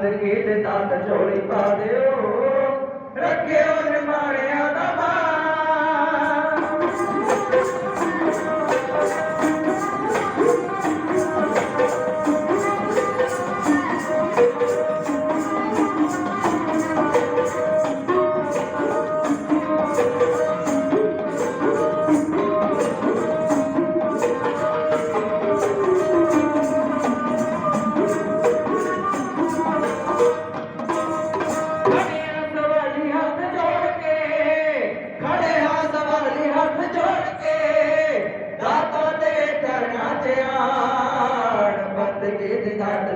ਬੰਦਗੀ ਦੇ ਤਤ ਝੋਲੀ ਪਾ ਦਿਓ। ਰੱਖਿਓ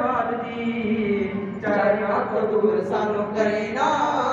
ਕਿਵੇਂ ਧੰਨਵਾਦ ਜੀ। ਚਰਨਾਂ ਦੂਰ ਸਾਨੂੰ ਕਰੇ ਨਾ।